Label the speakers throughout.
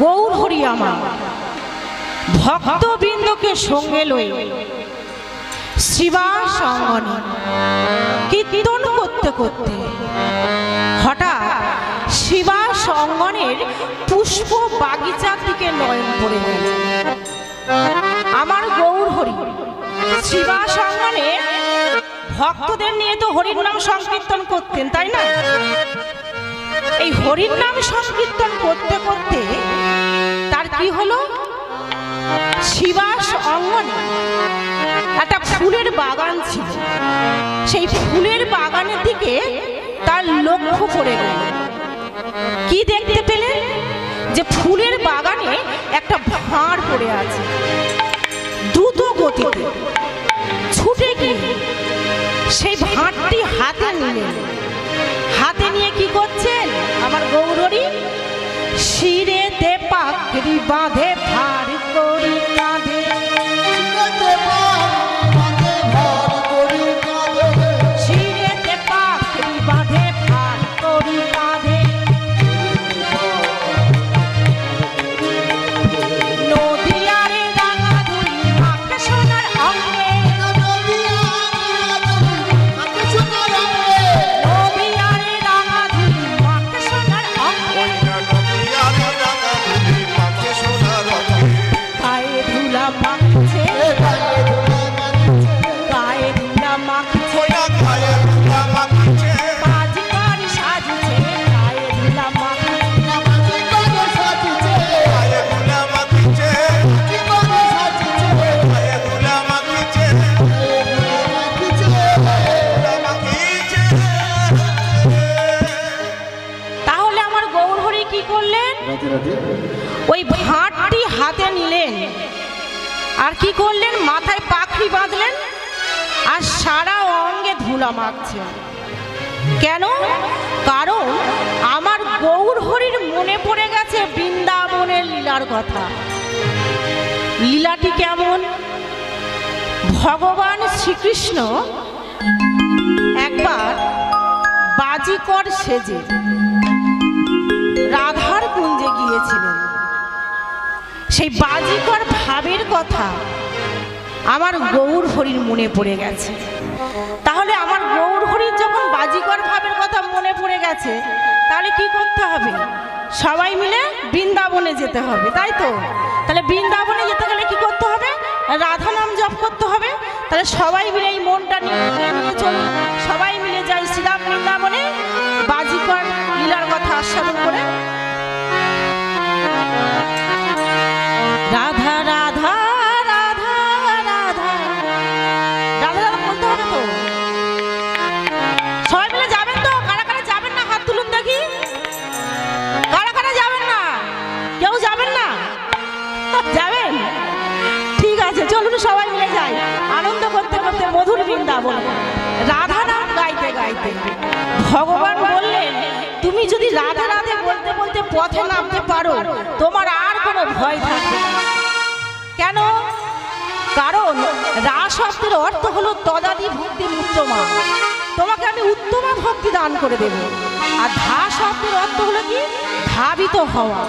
Speaker 1: গৌর হরি আমার। ভক্তবৃন্দকে সঙ্গে লই শিবাস অঙ্গনে কীর্তন করতে করতে হঠাৎ শিবাস অঙ্গনের পুষ্প বাগিচার দিকে নয়ন পড়ে গেল। আমার গৌর হরি শিবাস অঙ্গনে ভক্তদের নিয়ে তো হরির নাম সংকীর্তন করতেন, তাই না? এই হরির নাম সংকীর্তন করতে করতে কি হলো? শিবাস অঙ্গনে একটা ফুলের বাগান ছিল। সেই ফুলের বাগানের দিকে তার লক্ষ্য করে গেল। কি দেখতে পেলেন যে ফুলের বাগানে একটা ভাঁড় পড়ে আছে। দ্রুত গতিতে ছুটে গিয়ে সেই ভাঁড়টি হাতে নিলেন হাতে নিয়ে কি করছেন? আমার গৌরী শিরেতে পাখরি বাঁধে ভার করলেন? ওই ভাঁটটি হাতে নিলেন। আর কি করলেন? মাথায় পাখড়ি বাঁধলেন আর সারা অঙ্গে ধুলা মাখছেন। কেন? কারণ আমার গৌর হরির মনে পড়ে গেছে বৃন্দাবনের লীলার কথা। লীলাটি কেমন? ভগবান শ্রীকৃষ্ণ একবার বাজিকর সেজে সেই বাজিকর ভাবের কথা আমার গৌর হরির মনে পড়ে গেছে। তাহলে আমার গৌর হরির যখন বাজিকর ভাবের কথা মনে পড়ে গেছে, তাহলে কি করতে হবে? সবাই মিলে বৃন্দাবনে যেতে হবে, তাই তো? তাহলে বৃন্দাবনে যেতে গেলে কি করতে হবে? রাধা নাম জপ করতে হবে। তাহলে সবাই মিলে এই মনটা নিয়ে সবাই মিলে যাই শ্রীরাম বৃন্দাবনে। বাজিকর লীলার কথা আস্বাদন বৃন্দাবন রাধা নাম গাইতে গাইতে। ভগবান বললেন, তুমি যদি রাধা, রাধে বলতে বলতে পথে নামতে পারো, তোমার আর কোনো ভয় থাকবে কেন? কারণ রা শব্দের অর্থ হলো তদাদি ভক্তি উত্তমা তোমাকে আমি উত্তমা ভক্তি দান করে দেব। আর ধা শব্দের অর্থ হলো কি? ধাবিত হওয়া।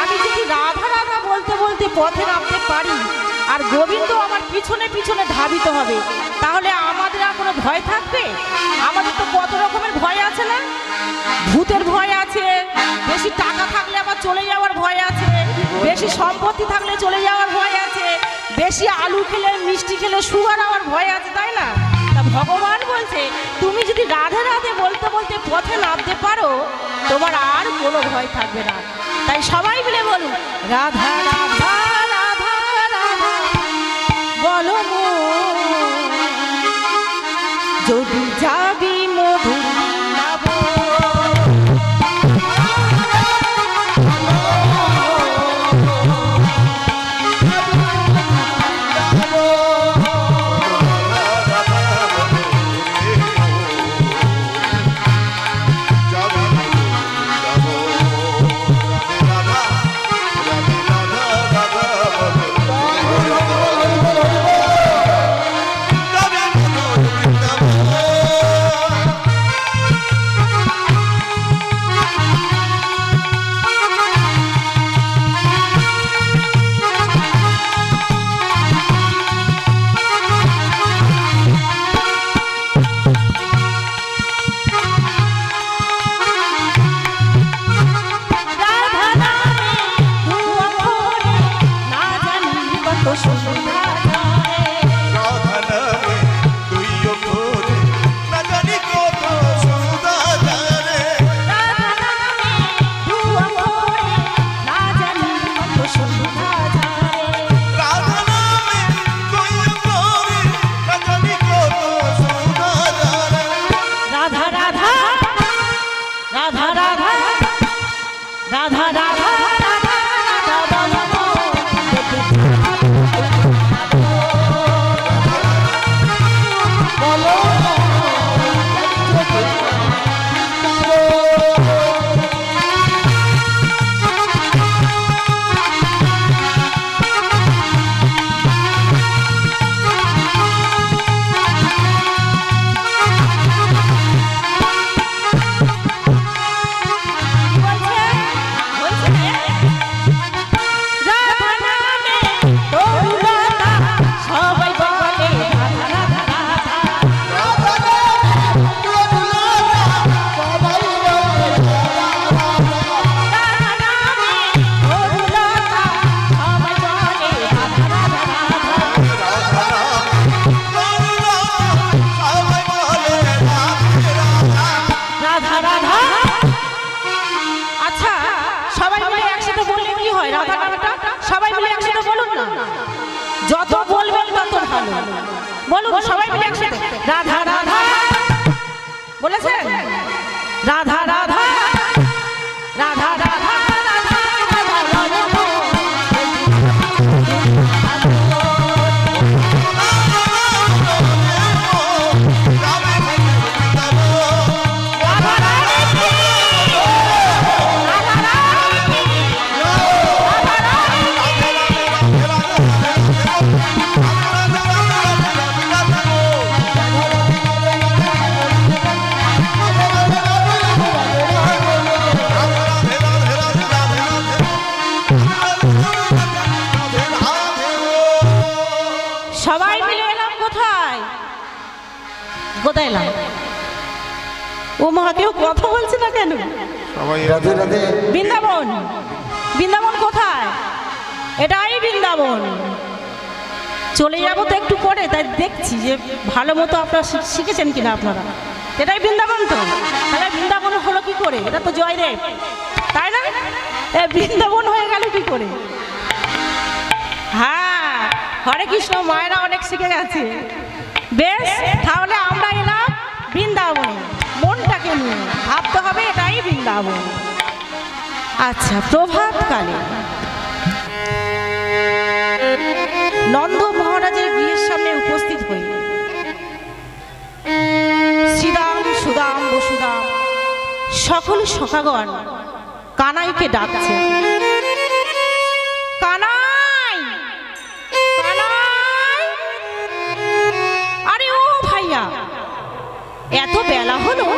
Speaker 1: আমি যদি রাধা রাধা বলতে বলতে পথে নামতে পারি, আর গোবিন্দ আমার পিছনে পিছনে ধাবিত হবে, তাহলে আমাদের আর কোনো ভয় থাকবে? আমাদের তো কত রকমের ভয় আছে না? ভূতের ভয় আছে, বেশি টাকা থাকলে আবার চলে যাওয়ার ভয় আছে, বেশি সম্পত্তি থাকলে চলে যাওয়ার ভয় আছে, বেশি আলু খেলে, মিষ্টি খেলে সুগার হওয়ার ভয় আছে, তাই না? ভগবান বলছে, তুমি যদি রাধে রাধে বলতে বলতে পথে নামতে পারো, তোমার আর কোনো ভয় থাকবে না। তাই সবাই মিলে বলুন, রাধা রাধা রাধা রাধা, বলো যদি যাবি যত বলবেন তত ভালো। বলুন সবাই মিলে একসাথে। রাধা রাধা। বলেছেন। রাধা রাধা। কোথায় এলাম? ও মা কেউ কথা বলছে না কেন? বৃন্দাবন। বৃন্দাবন কোথায়? এটাই বৃন্দাবন। চলে যাব তো একটু পরে তাই দেখছি যে ভালো মতো আপনারা শি- শিখেছেন কিনা আপনারা। এটাই বৃন্দাবন তো। তাহলে বৃন্দাবন হলো কি করে? এটা তো জয়দেব তাই না? এ বৃন্দাবন হয়ে গেল কি করে? হ্যাঁ হরে কৃষ্ণ মায়েরা অনেক শিখে গেছে। বেশ তাহলে ভাবতে হবে এটাই বৃন্দাবন। আচ্ছা প্রভাত কালে নন্দ মহারাজের গৃহের সামনে উপস্থিত হই শ্রীরাম সুদাম, বসুদাম, সকল সখাগণ কানাইকে ডাকছে। কানাই! কানাই! আরে ও ভাইয়া, এত বেলা হলো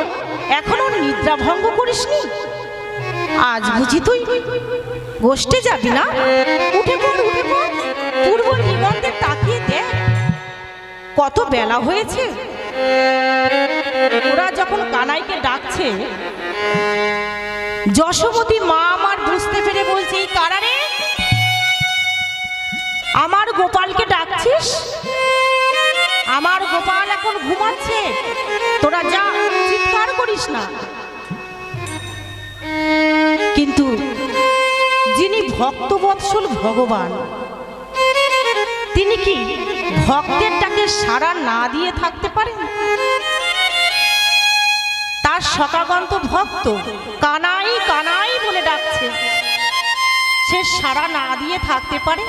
Speaker 1: এখনও নিদ্রা ভঙ্গ করিসনি? আজ বুঝি তুই গোষ্ঠে যাবি না? উঠে পড় উঠে পড়। পূর্ব নিবন্ধে তাকিয়ে দেখ, কত বেলা হয়েছে। ওরা যখন কানাইকে ডাকছে, যশোমতী মা আমার বুঝতে পেরে বলছে, এই কারারে আমার গোপালকে ডাকছিস? আমার গোপাল এখন ঘুমাচ্ছে। তোরা যা। করিস না। কিন্তু যিনি ভক্তবৎসল ভগবান, তিনি কি ভক্তের ডাকে সাড়া না দিয়ে থাকতে পারেন? তার সকাগন্ত ভক্ত কানাই কানাই বলে ডাকছে। সে সাড়া না দিয়ে থাকতে পারে?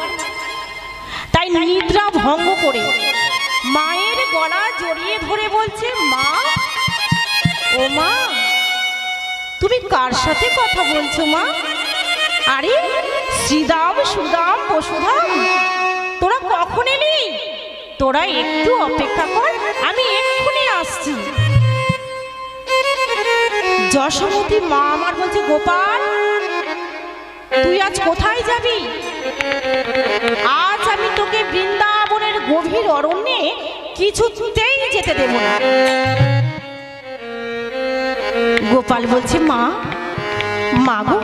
Speaker 1: তাই নিদ্রা ভঙ্গ করে মায়ের গলা জড়িয়ে ধরে বলছে, মা মা, তুমি কার সাথে কথা বলছো মা? আরে, শ্রীদাম, সুদাম, বসুধাম, তোরা কখন এলি? তোরা একটু অপেক্ষা কর, আমি এক্ষুনি আসছি। যশোমতী মা আমার বলছে, গোপাল, তুই আজ কোথায় যাবি? আজ আমি তোকে বৃন্দাবনের গভীর অরণ্যে কিছুতেই যেতে দেব না। গোপাল বলছে, মা মা গো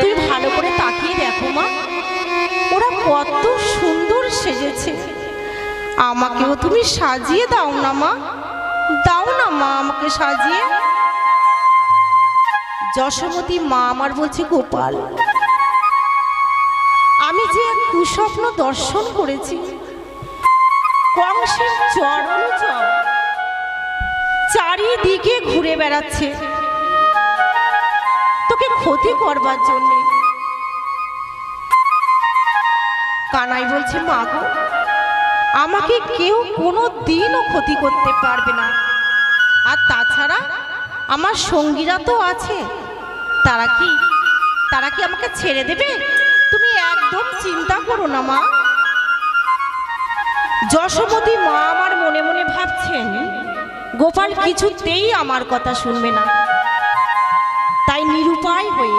Speaker 1: তুই ভালো করে তাকিয়ে দেখো, মা। ওরা কত সুন্দর সেজেছে। আমাকেও তুমি সাজিয়ে দাও না, মা। দাও না, মা, আমাকে সাজিয়ে। যশোমতী মা আমার বলছে, গোপাল, আমি যে এক কুস্বপ্ন দর্শন করেছি, কংসের চর। চারিদিকে ঘুরে বেড়াচ্ছে। তোকে ক্ষতি করবার জন্য। কানাই বলছে, মা গো, আমাকে কেউ কোনো দিনও ক্ষতি করতে পারবে না। আর তাছাড়া আমার সঙ্গীরা তো আছে। তারা কি তারা কি আমাকে ছেড়ে দেবে? তুমি একদম চিন্তা করো না, মা। যশোমতী মা আমার মনে মনে ভাবছেন গোপাল কিছুতেই আমার কথা শুনবে না। তাই নিরুপায় হয়ে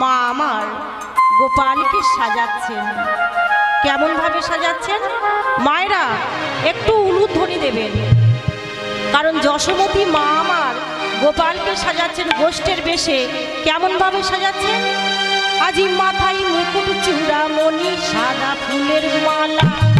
Speaker 1: মা আমার গোপালকে সাজাচ্ছেন। কেমন ভাবে সাজাচ্ছেন? মায়েরা, একটু উলুধ্বনি দেবেন। কারণ যশোমতী মা আমার গোপালকে সাজাচ্ছেন গোষ্ঠের বেশে। কেমন ভাবে সাজাচ্ছেন? আজি মাথায় মুকুট চূড়া মণি সাদা ফুলের মালা।